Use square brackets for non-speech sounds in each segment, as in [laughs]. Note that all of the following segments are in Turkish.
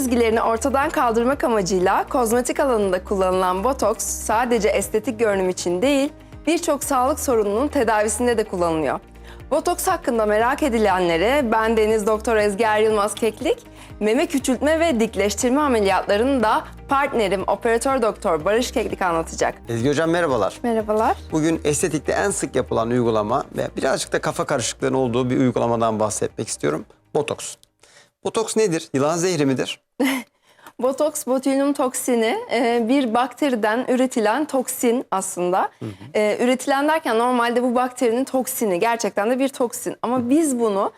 Çizgilerini ortadan kaldırmak amacıyla kozmetik alanında kullanılan botoks sadece estetik görünüm için değil, birçok sağlık sorununun tedavisinde de kullanılıyor. Botoks hakkında merak edilenlere ben Deniz Doktor Ezger Yılmaz Keklik, meme küçültme ve dikleştirme ameliyatlarını da partnerim operatör doktor Barış Keklik anlatacak. Ezgi Hocam merhabalar. Merhabalar. Bugün estetikte en sık yapılan uygulama ve birazcık da kafa karışıklığının olduğu bir uygulamadan bahsetmek istiyorum. Botoks. Botoks nedir? Yılan zehri midir? [laughs] Botoks botulinum toksini e, bir bakteriden üretilen toksin aslında. E, üretilen derken normalde bu bakterinin toksini gerçekten de bir toksin. Ama biz bunu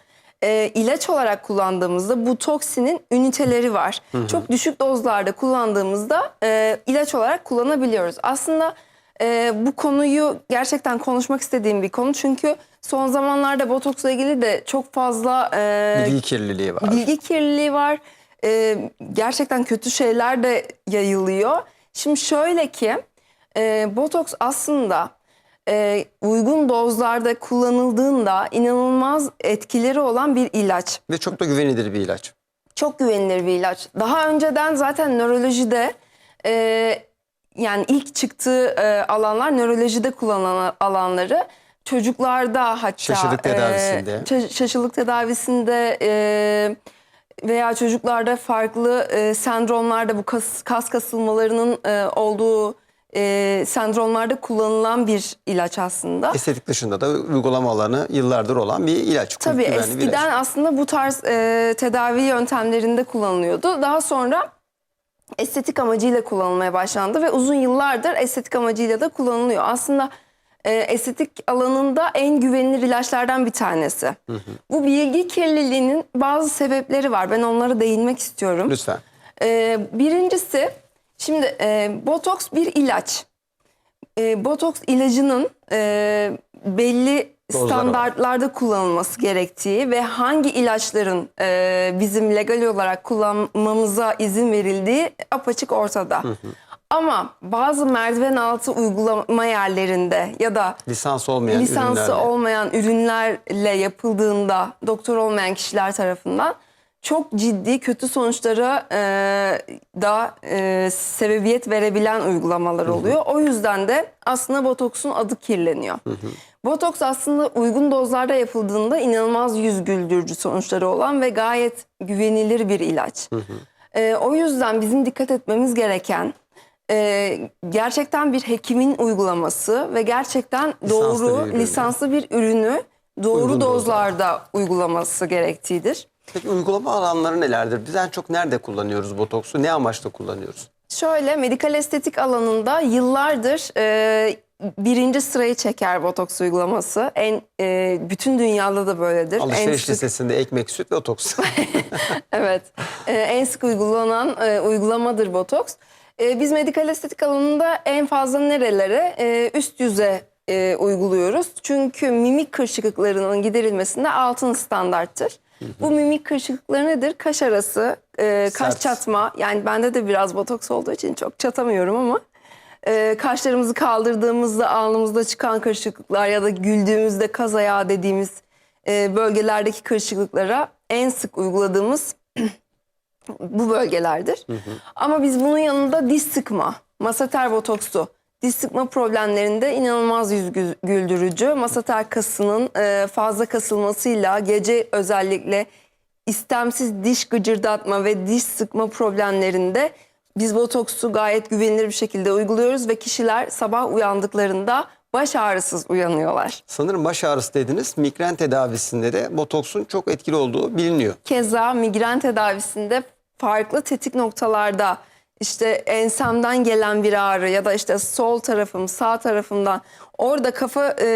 e, ilaç olarak kullandığımızda bu toksinin üniteleri var. Çok düşük dozlarda kullandığımızda e, ilaç olarak kullanabiliyoruz. Aslında e, bu konuyu gerçekten konuşmak istediğim bir konu. Çünkü son zamanlarda botoksla ilgili de çok fazla e, Bilgi kirliliği var. bilgi kirliliği var. Ee, gerçekten kötü şeyler de yayılıyor. Şimdi şöyle ki e, botoks aslında e, uygun dozlarda kullanıldığında inanılmaz etkileri olan bir ilaç. Ve çok da güvenilir bir ilaç. Çok güvenilir bir ilaç. Daha önceden zaten nörolojide e, yani ilk çıktığı e, alanlar nörolojide kullanılan alanları çocuklarda hatta Şaşılık tedavisinde. e, şaş- şaşılık tedavisinde e, veya çocuklarda farklı e, sendromlarda bu kas, kas kasılmalarının e, olduğu e, sendromlarda kullanılan bir ilaç aslında. Estetik dışında da uygulama alanı yıllardır olan bir ilaç. Tabii güvenli bir eskiden ilaç. aslında bu tarz e, tedavi yöntemlerinde kullanılıyordu. Daha sonra estetik amacıyla kullanılmaya başlandı ve uzun yıllardır estetik amacıyla da kullanılıyor. Aslında e, estetik alanında en güvenilir ilaçlardan bir tanesi. Bu bilgi kirliliğinin bazı sebepleri var. Ben onlara değinmek istiyorum. Lütfen. Ee, birincisi, şimdi e, botoks bir ilaç. E, botoks ilacının e, belli Dozları var. standartlarda kullanılması gerektiği ve hangi ilaçların e, bizim legal olarak kullanmamıza izin verildiği apaçık ortada. Ama bazı merdiven altı uygulama yerlerinde ya da Lisans olmayan lisansı ürünlerle. olmayan ürünlerle yapıldığında doktor olmayan kişiler tarafından çok ciddi kötü sonuçlara e, da e, sebebiyet verebilen uygulamalar oluyor. O yüzden de aslında botoksun adı kirleniyor. Botoks aslında uygun dozlarda yapıldığında inanılmaz yüz güldürücü sonuçları olan ve gayet güvenilir bir ilaç. E, o yüzden bizim dikkat etmemiz gereken e, gerçekten bir hekimin uygulaması ve gerçekten Lisanslı doğru bir lisanslı bir ürünü doğru Uygun dozlarda uygulaması gerektiğidir. Peki uygulama alanları nelerdir? Biz en çok nerede kullanıyoruz botoksu? Ne amaçla kullanıyoruz? Şöyle medikal estetik alanında yıllardır e, birinci sırayı çeker botoks uygulaması. En e, bütün dünyada da böyledir. en Alışveriş sık, listesinde ekmek, süt ve botoks. [laughs] evet, e, en sık uygulanan e, uygulamadır botoks. E, biz medikal estetik alanında en fazla nerelere e, üst yüze e, uyguluyoruz. Çünkü mimik kırışıklıklarının giderilmesinde altın standarttır. Bu mimik kırışıklıkları nedir? Kaş arası, e, kaş Sert. çatma. Yani bende de biraz botoks olduğu için çok çatamıyorum ama e, kaşlarımızı kaldırdığımızda alnımızda çıkan kırışıklıklar ya da güldüğümüzde kaz ayağı dediğimiz e, bölgelerdeki kırışıklıklara en sık uyguladığımız [clears throat] bu bölgelerdir. Ama biz bunun yanında diş sıkma, masater botoksu, diş sıkma problemlerinde inanılmaz yüz gü- güldürücü. Masater kasının e, fazla kasılmasıyla gece özellikle istemsiz diş gıcırdatma ve diş sıkma problemlerinde biz botoksu gayet güvenilir bir şekilde uyguluyoruz ve kişiler sabah uyandıklarında baş ağrısız uyanıyorlar. Sanırım baş ağrısı dediniz. Migren tedavisinde de botoksun çok etkili olduğu biliniyor. Keza migren tedavisinde farklı tetik noktalarda işte ensemden gelen bir ağrı ya da işte sol tarafım sağ tarafımdan orada kafa e,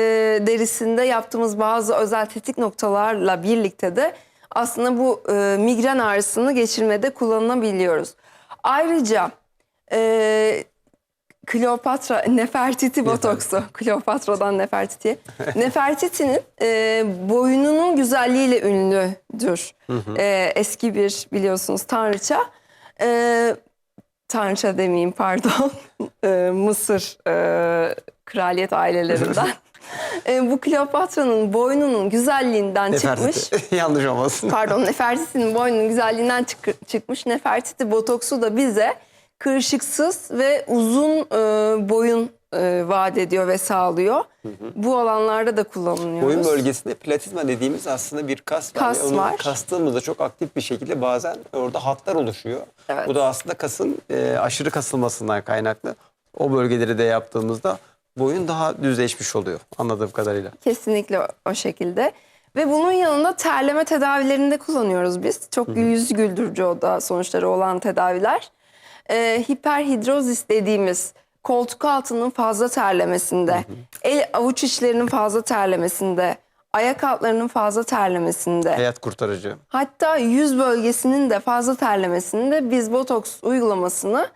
derisinde yaptığımız bazı özel tetik noktalarla birlikte de aslında bu e, migren ağrısını geçirmede kullanılabiliyoruz. Ayrıca e, Kleopatra Nefertiti botoksu. Kleopatra'dan Nefertiti'ye. [laughs] Nefertiti'nin e, boynunun güzelliğiyle ünlüdür. E, eski bir biliyorsunuz tanrıça. E, tanrıça demeyeyim pardon. [laughs] E, Mısır e, kraliyet ailelerinden. [laughs] E, bu Kleopatra'nın boynunun güzelliğinden çıkmış. Nefertiti. Yanlış olmasın. Pardon Nefertiti'nin boynunun güzelliğinden çık- çıkmış. Nefertiti botoksu da bize kırışıksız ve uzun e, boyun e, vaat ediyor ve sağlıyor. Bu alanlarda da kullanılıyoruz. Boyun bölgesinde platizma dediğimiz aslında bir kas var. Kas ve onu var. kastığımızda çok aktif bir şekilde bazen orada hatlar oluşuyor. Evet. Bu da aslında kasın e, aşırı kasılmasından kaynaklı. O bölgeleri de yaptığımızda boyun daha düzleşmiş oluyor anladığım kadarıyla. Kesinlikle o- şekilde. Ve bunun yanında terleme tedavilerinde kullanıyoruz biz. Çok yüz güldürücü o da sonuçları olan tedaviler. Ee, hiperhidrozis dediğimiz koltuk altının fazla terlemesinde, el avuç içlerinin fazla terlemesinde, ayak altlarının fazla terlemesinde, Hayat kurtarıcı. hatta yüz bölgesinin de fazla terlemesinde biz botoks uygulamasını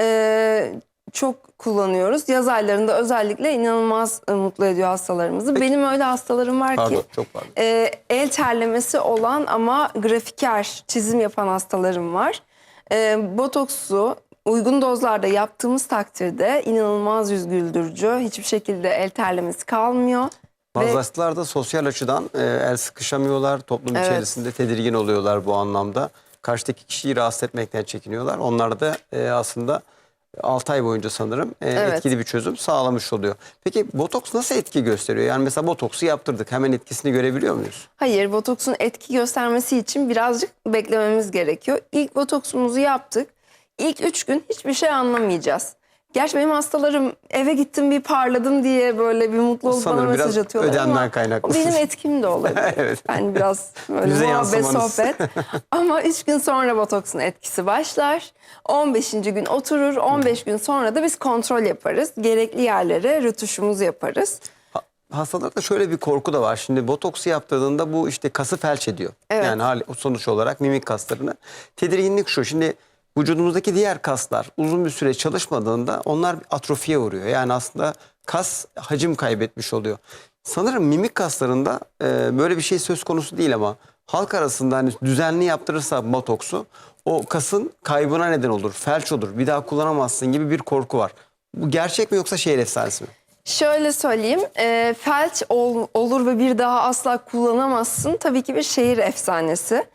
e, çok kullanıyoruz. Yaz aylarında özellikle inanılmaz e, mutlu ediyor hastalarımızı. Benim öyle hastalarım var Pardon ki çok pardon. e, el terlemesi olan ama grafiker çizim yapan hastalarım var. E, botoksu uygun dozlarda yaptığımız takdirde inanılmaz yüz güldürücü. Hiçbir şekilde el terlemesi kalmıyor. Bazı hastalar da sosyal açıdan e, el sıkışamıyorlar. Toplum Evet. içerisinde tedirgin oluyorlar bu anlamda. Karşıdaki kişiyi rahatsız etmekten çekiniyorlar. Onlar da e, aslında 6 ay boyunca sanırım e, Evet. etkili bir çözüm sağlamış oluyor. Peki botoks nasıl etki gösteriyor? Yani mesela botoksu yaptırdık. Hemen etkisini görebiliyor muyuz? Hayır, botoksun etki göstermesi için birazcık beklememiz gerekiyor. İlk botoksumuzu yaptık. İlk üç gün hiçbir şey anlamayacağız. Gerçi benim hastalarım eve gittim bir parladım diye böyle bir mutlu olup bana mesaj atıyorlar ödemden ama kaynaklı. o benim etkim de olabilir. [laughs] Evet. Yani biraz böyle muhabbet sohbet. [laughs] ama üç gün sonra botoksun etkisi başlar. 15. gün oturur. 15 gün sonra da biz kontrol yaparız. Gerekli yerlere rötuşumuzu yaparız. Ha- Hastalarda şöyle bir korku da var. Şimdi botoksu yaptırdığında bu işte kası felç ediyor. Evet. Yani hali, sonuç olarak mimik kaslarını. Tedirginlik şu. Şimdi vücudumuzdaki diğer kaslar uzun bir süre çalışmadığında onlar atrofiye uğruyor. Yani aslında kas hacim kaybetmiş oluyor. Sanırım mimik kaslarında e, böyle bir şey söz konusu değil ama halk arasında hani düzenli yaptırırsa botoksu o kasın kaybına neden olur. Felç olur. Bir daha kullanamazsın gibi bir korku var. Bu gerçek mi yoksa şehir efsanesi mi? Şöyle söyleyeyim, e, felç ol- olur ve bir daha asla kullanamazsın. Tabii ki bir şehir efsanesi.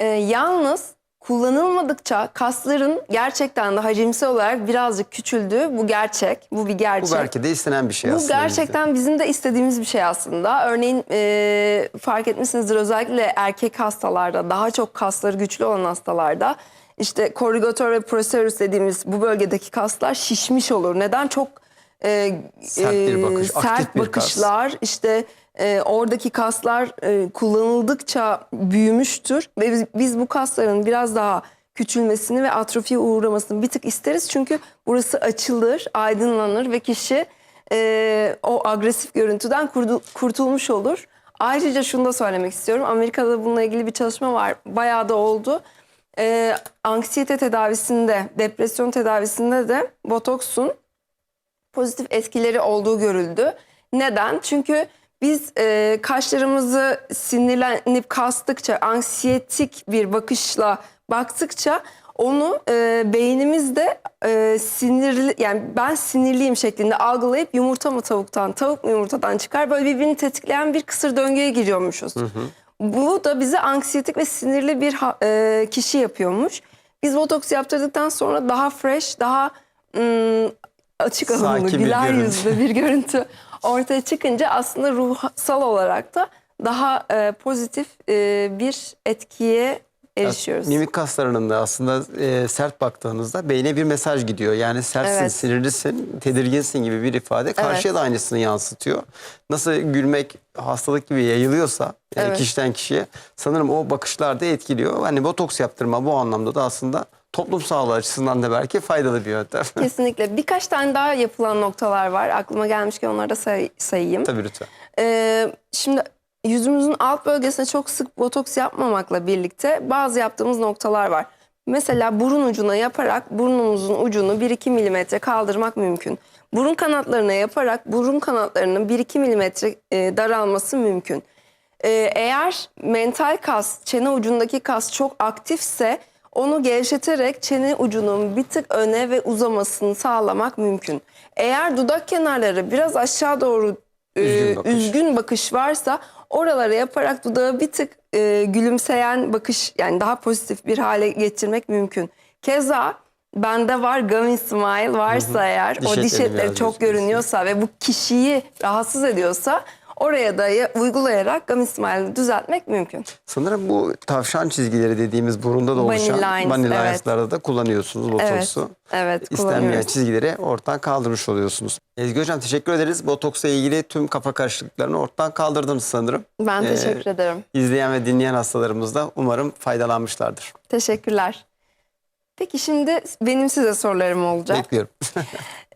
E, yalnız kullanılmadıkça kasların gerçekten de hacimsel olarak birazcık küçüldüğü bu gerçek. Bu bir gerçek. Bu belki de istenen bir şey Bu aslında. bizde. gerçekten bizim de istediğimiz bir şey aslında. Örneğin e, fark etmişsinizdir özellikle erkek hastalarda daha çok kasları güçlü olan hastalarda işte korrigatör ve proserus dediğimiz bu bölgedeki kaslar şişmiş olur. Neden? Çok e, Sert bir bakış, sert aktif bir kas. bakışlar işte e, oradaki kaslar e, kullanıldıkça büyümüştür ve biz, biz bu kasların biraz daha küçülmesini ve atrofiye uğramasını bir tık isteriz. Çünkü burası açılır, aydınlanır ve kişi e, o agresif görüntüden kurdu- kurtulmuş olur. Ayrıca şunu da söylemek istiyorum. Amerika'da bununla ilgili bir çalışma var. Bayağı da oldu. E, anksiyete tedavisinde, depresyon tedavisinde de botoksun pozitif etkileri olduğu görüldü. Neden? Çünkü biz e, kaşlarımızı sinirlenip kastıkça, anksiyetik bir bakışla baktıkça onu e, beynimizde e, sinirli yani ben sinirliyim şeklinde algılayıp yumurta mı tavuktan, tavuk mu yumurtadan çıkar böyle birbirini tetikleyen bir kısır döngüye giriyormuşuz. Bu da bize anksiyetik ve sinirli bir e, kişi yapıyormuş. Biz botoks yaptırdıktan sonra daha fresh, daha ım, açık alımlı, güler yüzlü bir görüntü ortaya çıkınca aslında ruhsal olarak da daha e, pozitif e, bir etkiye erişiyoruz. Mimik kaslarının da aslında e, sert baktığınızda beyne bir mesaj gidiyor. Yani sertsin, Evet. sinirlisin, tedirginsin gibi bir ifade karşıya da aynısını yansıtıyor. Nasıl gülmek hastalık gibi yayılıyorsa e, Evet. kişiden kişiye sanırım o bakışlar da etkiliyor. Hani botoks yaptırma bu anlamda da aslında toplum sağlığı açısından da belki faydalı bir yöntem. [laughs] Kesinlikle. Birkaç tane daha yapılan noktalar var. Aklıma gelmişken onları da say- sayayım. Tabii lütfen. Ee, şimdi yüzümüzün alt bölgesine çok sık botoks yapmamakla birlikte bazı yaptığımız noktalar var. Mesela burun ucuna yaparak burnumuzun ucunu 1-2 milimetre kaldırmak mümkün. Burun kanatlarına yaparak burun kanatlarının 1-2 milimetre e, daralması mümkün. Ee, eğer mental kas, çene ucundaki kas çok aktifse onu gevşeterek çene ucunun bir tık öne ve uzamasını sağlamak mümkün. Eğer dudak kenarları biraz aşağı doğru e, Üzgün bakış. üzgün bakış varsa oralara yaparak dudağı bir tık e, gülümseyen bakış yani daha pozitif bir hale getirmek mümkün. Keza bende var gummy smile varsa eğer Diş o diş etleri çok görünüyorsa ve bu kişiyi rahatsız ediyorsa oraya da ya- uygulayarak gummy smile'ı düzeltmek mümkün. Sanırım bu tavşan çizgileri dediğimiz burunda da oluşan lines, bunny evet. da kullanıyorsunuz botoksu. Evet İstenmeyen kullanıyoruz. çizgileri ortadan kaldırmış oluyorsunuz. Ezgi Hocam teşekkür ederiz. Botoksla ilgili tüm kafa karışıklıklarını ortadan kaldırdınız sanırım. Ben Ee, teşekkür ederim. İzleyen ve dinleyen hastalarımız da umarım faydalanmışlardır. Teşekkürler. Peki şimdi benim size sorularım olacak. Bekliyorum. [laughs]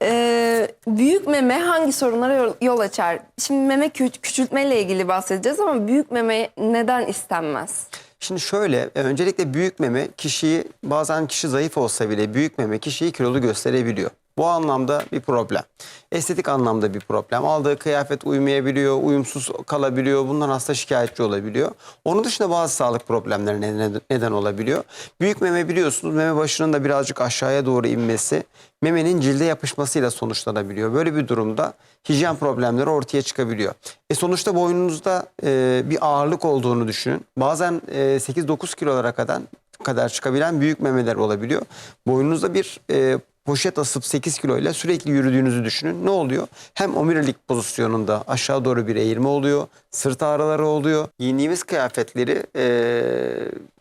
Ee, büyük meme hangi sorunlara yol, yol açar? Şimdi meme kü- küçültmeyle ilgili bahsedeceğiz ama büyük meme neden istenmez? Şimdi şöyle, e, öncelikle büyük meme kişiyi bazen kişi zayıf olsa bile büyük meme kişiyi kilolu gösterebiliyor. Bu anlamda bir problem. Estetik anlamda bir problem. Aldığı kıyafet uymayabiliyor, uyumsuz kalabiliyor. Bundan hasta şikayetçi olabiliyor. Onun dışında bazı sağlık problemlerine neden- olabiliyor. Büyük meme biliyorsunuz meme başının da birazcık aşağıya doğru inmesi memenin cilde yapışmasıyla sonuçlanabiliyor. Böyle bir durumda hijyen problemleri ortaya çıkabiliyor. E sonuçta boynunuzda e, bir ağırlık olduğunu düşünün. Bazen e, 8-9 kilolara kadar kadar çıkabilen büyük memeler olabiliyor. Boynunuzda bir e, poşet asıp 8 kiloyla sürekli yürüdüğünüzü düşünün. Ne oluyor? Hem omurilik pozisyonunda aşağı doğru bir eğilme oluyor. Sırt ağrıları oluyor. Giyindiğimiz kıyafetleri e,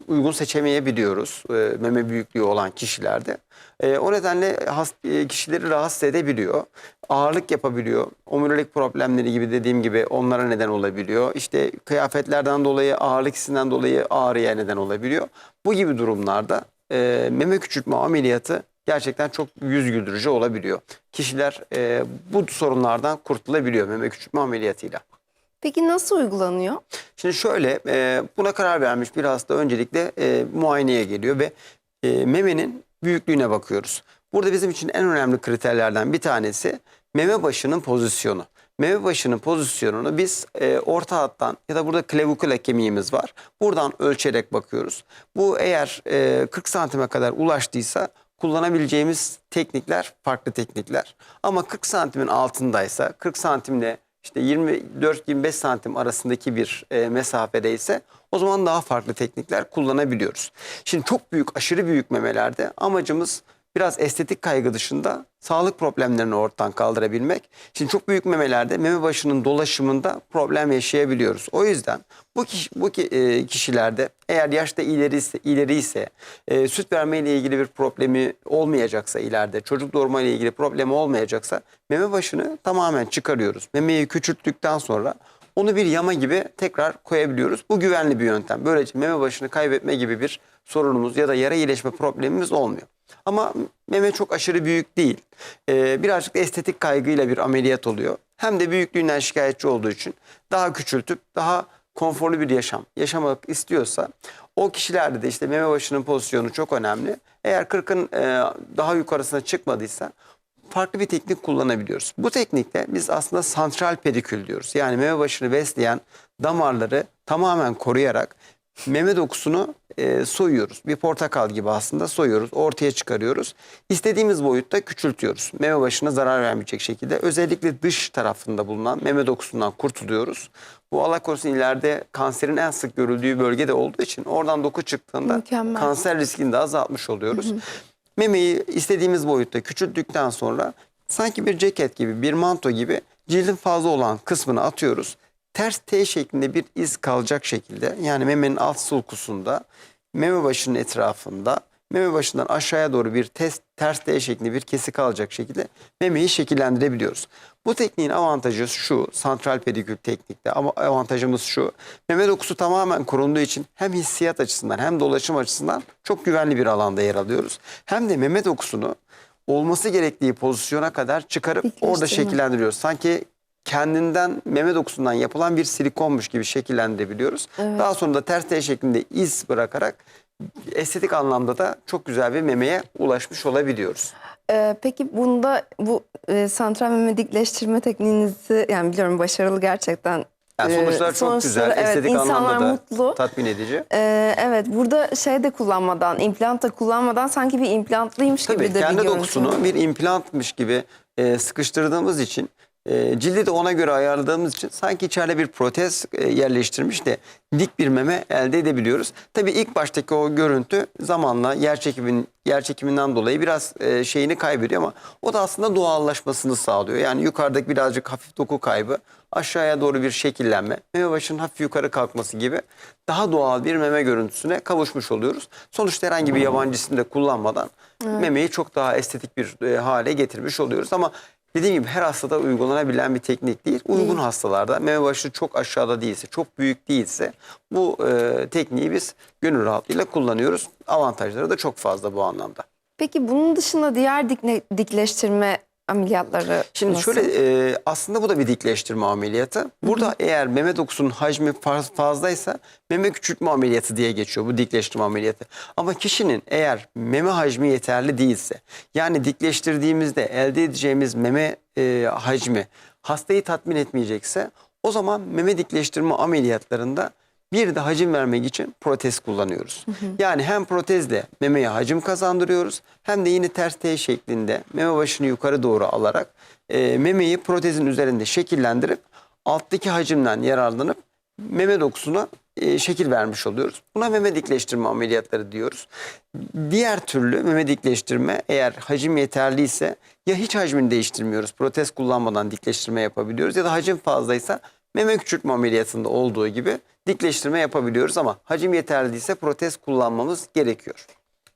uygun seçemeyebiliyoruz. E, meme büyüklüğü olan kişilerde. E, o nedenle has, e, kişileri rahatsız edebiliyor. Ağırlık yapabiliyor. Omurilik problemleri gibi dediğim gibi onlara neden olabiliyor. İşte kıyafetlerden dolayı ağırlık hissinden dolayı ağrıya neden olabiliyor. Bu gibi durumlarda e, meme küçültme ameliyatı gerçekten çok yüz güldürücü olabiliyor. Kişiler e, bu sorunlardan kurtulabiliyor meme küçültme ameliyatıyla. Peki nasıl uygulanıyor? Şimdi şöyle e, buna karar vermiş bir hasta öncelikle e, muayeneye geliyor ve e, memenin büyüklüğüne bakıyoruz. Burada bizim için en önemli kriterlerden bir tanesi meme başının pozisyonu. Meme başının pozisyonunu biz e, orta hattan ya da burada clavicula kemiğimiz var. Buradan ölçerek bakıyoruz. Bu eğer e, 40 santime kadar ulaştıysa kullanabileceğimiz teknikler farklı teknikler. Ama 40 santimin altındaysa 40 santimle işte 24-25 santim arasındaki bir e, mesafede ise o zaman daha farklı teknikler kullanabiliyoruz. Şimdi çok büyük, aşırı büyük memelerde amacımız biraz estetik kaygı dışında sağlık problemlerini ortadan kaldırabilmek. Şimdi çok büyük memelerde meme başının dolaşımında problem yaşayabiliyoruz. O yüzden bu kişi, bu e, kişilerde eğer yaşta ileri ise, ileri ise e, süt verme ile ilgili bir problemi olmayacaksa ileride çocuk doğurma ile ilgili problemi olmayacaksa meme başını tamamen çıkarıyoruz. Memeyi küçülttükten sonra onu bir yama gibi tekrar koyabiliyoruz. Bu güvenli bir yöntem. Böylece meme başını kaybetme gibi bir sorunumuz ya da yara iyileşme problemimiz olmuyor. Ama meme çok aşırı büyük değil. Ee, birazcık estetik kaygıyla bir ameliyat oluyor. Hem de büyüklüğünden şikayetçi olduğu için daha küçültüp daha konforlu bir yaşam yaşamak istiyorsa o kişilerde de işte meme başının pozisyonu çok önemli. Eğer 40'ın e, daha yukarısına çıkmadıysa farklı bir teknik kullanabiliyoruz. Bu teknikte biz aslında santral pedikül diyoruz. Yani meme başını besleyen damarları tamamen koruyarak meme dokusunu e, soyuyoruz. Bir portakal gibi aslında soyuyoruz, ortaya çıkarıyoruz. İstediğimiz boyutta küçültüyoruz. Meme başına zarar vermeyecek şekilde. Özellikle dış tarafında bulunan meme dokusundan kurtuluyoruz. Bu Allah korusun ileride kanserin en sık görüldüğü bölgede olduğu için oradan doku çıktığında Mükemmel. kanser riskini de azaltmış oluyoruz. Memeyi istediğimiz boyutta küçülttükten sonra sanki bir ceket gibi, bir manto gibi cildin fazla olan kısmını atıyoruz. Ters T şeklinde bir iz kalacak şekilde yani memenin alt sulkusunda, meme başının etrafında, meme başından aşağıya doğru bir ters, ters T şeklinde bir kesik kalacak şekilde memeyi şekillendirebiliyoruz. Bu tekniğin avantajı şu, santral pedikül teknikte ama avantajımız şu. Meme dokusu tamamen korunduğu için hem hissiyat açısından hem dolaşım açısından çok güvenli bir alanda yer alıyoruz. Hem de meme dokusunu olması gerektiği pozisyona kadar çıkarıp Dikleştirme. orada şekillendiriyoruz. Sanki kendinden meme dokusundan yapılan bir silikonmuş gibi şekillendirebiliyoruz. Evet. Daha sonra da ters T şeklinde iz bırakarak estetik anlamda da çok güzel bir memeye ulaşmış olabiliyoruz. Ee, peki bunda bu e, santral meme dikleştirme tekniğinizi yani biliyorum başarılı gerçekten. Yani Ee, sonuçlar çok sonuçları, güzel, evet, estetik insanlar anlamda da mutlu. tatmin edici. Ee, evet burada şey de kullanmadan, implant da kullanmadan sanki bir implantlıymış Tabii gibi de kendi bir görüntü. dokusunu bir implantmış gibi e, sıkıştırdığımız için E, cildi de ona göre ayarladığımız için sanki içeride bir protez e, yerleştirmiş de dik bir meme elde edebiliyoruz. Tabii ilk baştaki o görüntü zamanla yer çekimin yer çekiminden dolayı biraz e, şeyini kaybediyor ama o da aslında doğallaşmasını sağlıyor. Yani yukarıdaki birazcık hafif doku kaybı, aşağıya doğru bir şekillenme, meme başının hafif yukarı kalkması gibi daha doğal bir meme görüntüsüne kavuşmuş oluyoruz. Sonuçta herhangi bir yabancı isim de kullanmadan memeyi çok daha estetik bir e, hale getirmiş oluyoruz ama Dediğim gibi her hastada uygulanabilen bir teknik değil. Uygun hastalarda meme başı çok aşağıda değilse, çok büyük değilse bu e, tekniği biz gönül rahatlığıyla kullanıyoruz. Avantajları da çok fazla bu anlamda. Peki bunun dışında diğer dikne- dikleştirme ameliyatları Şimdi nasıl? şöyle e, aslında bu da bir dikleştirme ameliyatı. Burada eğer meme dokusunun hacmi faz- fazlaysa meme küçültme ameliyatı diye geçiyor bu dikleştirme ameliyatı. Ama kişinin eğer meme hacmi yeterli değilse yani dikleştirdiğimizde elde edeceğimiz meme e, hacmi hastayı tatmin etmeyecekse o zaman meme dikleştirme ameliyatlarında bir de hacim vermek için protez kullanıyoruz. Yani hem protezle memeye hacim kazandırıyoruz hem de yine ters T şeklinde meme başını yukarı doğru alarak e, memeyi protezin üzerinde şekillendirip alttaki hacimden yararlanıp meme dokusuna e, şekil vermiş oluyoruz. Buna meme dikleştirme ameliyatları diyoruz. Diğer türlü meme dikleştirme eğer hacim yeterliyse ya hiç hacmini değiştirmiyoruz. Protez kullanmadan dikleştirme yapabiliyoruz ya da hacim fazlaysa meme küçültme ameliyatında olduğu gibi dikleştirme yapabiliyoruz ama hacim yeterli değilse protez kullanmamız gerekiyor.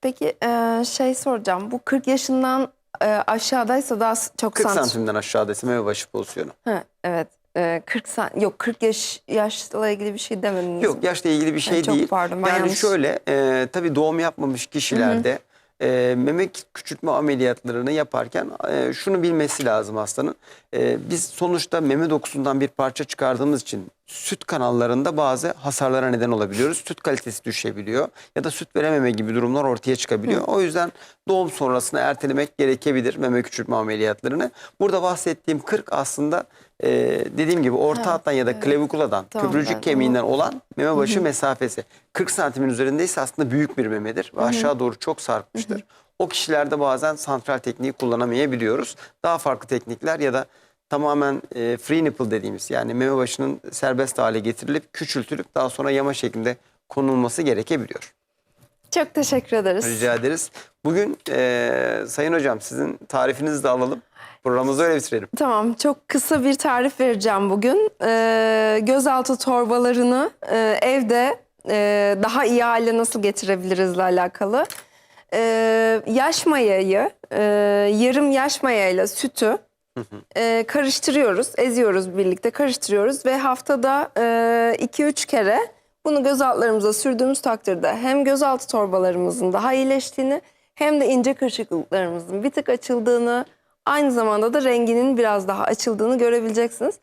Peki e, şey soracağım. Bu 40 yaşından e, aşağıdaysa daha çok 40 santim. santimden aşağıdaysa meme başı pozisyonu. Ha, evet. E, 40 san yok 40 yaş yaşla ilgili bir şey demediniz. Yok yaşla ilgili bir şey Yani çok değil. pardon, ben yani yanlış- şöyle e, tabii doğum yapmamış kişilerde e, meme küçültme ameliyatlarını yaparken e, şunu bilmesi lazım hastanın. E, biz sonuçta meme dokusundan bir parça çıkardığımız için süt kanallarında bazı hasarlara neden olabiliyoruz. Süt kalitesi düşebiliyor ya da süt verememe gibi durumlar ortaya çıkabiliyor. O yüzden doğum sonrasına ertelemek gerekebilir meme küçültme ameliyatlarını. Burada bahsettiğim 40 aslında e, dediğim gibi orta Ha, hattan ya da klavikuladan Tamam, köprücük ben kemiğinden olan meme başı mesafesi 40 santimin üzerindeyse aslında büyük bir memedir ve aşağı doğru çok sarkmıştır. O kişilerde bazen santral tekniği kullanamayabiliyoruz. Daha farklı teknikler ya da tamamen e, free nipple dediğimiz yani meme başının serbest hale getirilip küçültülüp daha sonra yama şeklinde konulması gerekebiliyor. Çok teşekkür ederiz. Rica ederiz. Bugün e, Sayın Hocam sizin tarifinizi de alalım. Programımızı öyle bitirelim. Tamam, çok kısa bir tarif vereceğim bugün. Ee, gözaltı torbalarını e, evde e, daha iyi hale nasıl getirebilirizle alakalı. Ee, yaş mayayı, e, yarım yaş mayayla sütü e, karıştırıyoruz, eziyoruz birlikte, karıştırıyoruz ve haftada 2-3 kere bunu göz altlarımıza sürdüğümüz takdirde hem gözaltı torbalarımızın daha iyileştiğini hem de ince kırışıklıklarımızın bir tık açıldığını, aynı zamanda da renginin biraz daha açıldığını görebileceksiniz.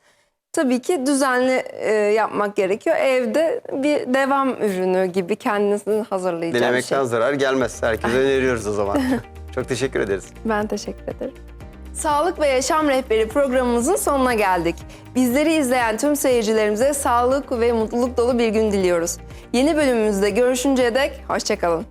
Tabii ki düzenli e, yapmak gerekiyor. Evde bir devam ürünü gibi kendinizin hazırlayacağı bir şey. Denemekten zarar gelmez. Herkese [laughs] öneriyoruz o zaman. Çok teşekkür ederiz. Ben teşekkür ederim. Sağlık ve Yaşam Rehberi programımızın sonuna geldik. Bizleri izleyen tüm seyircilerimize sağlık ve mutluluk dolu bir gün diliyoruz. Yeni bölümümüzde görüşünceye dek hoşçakalın.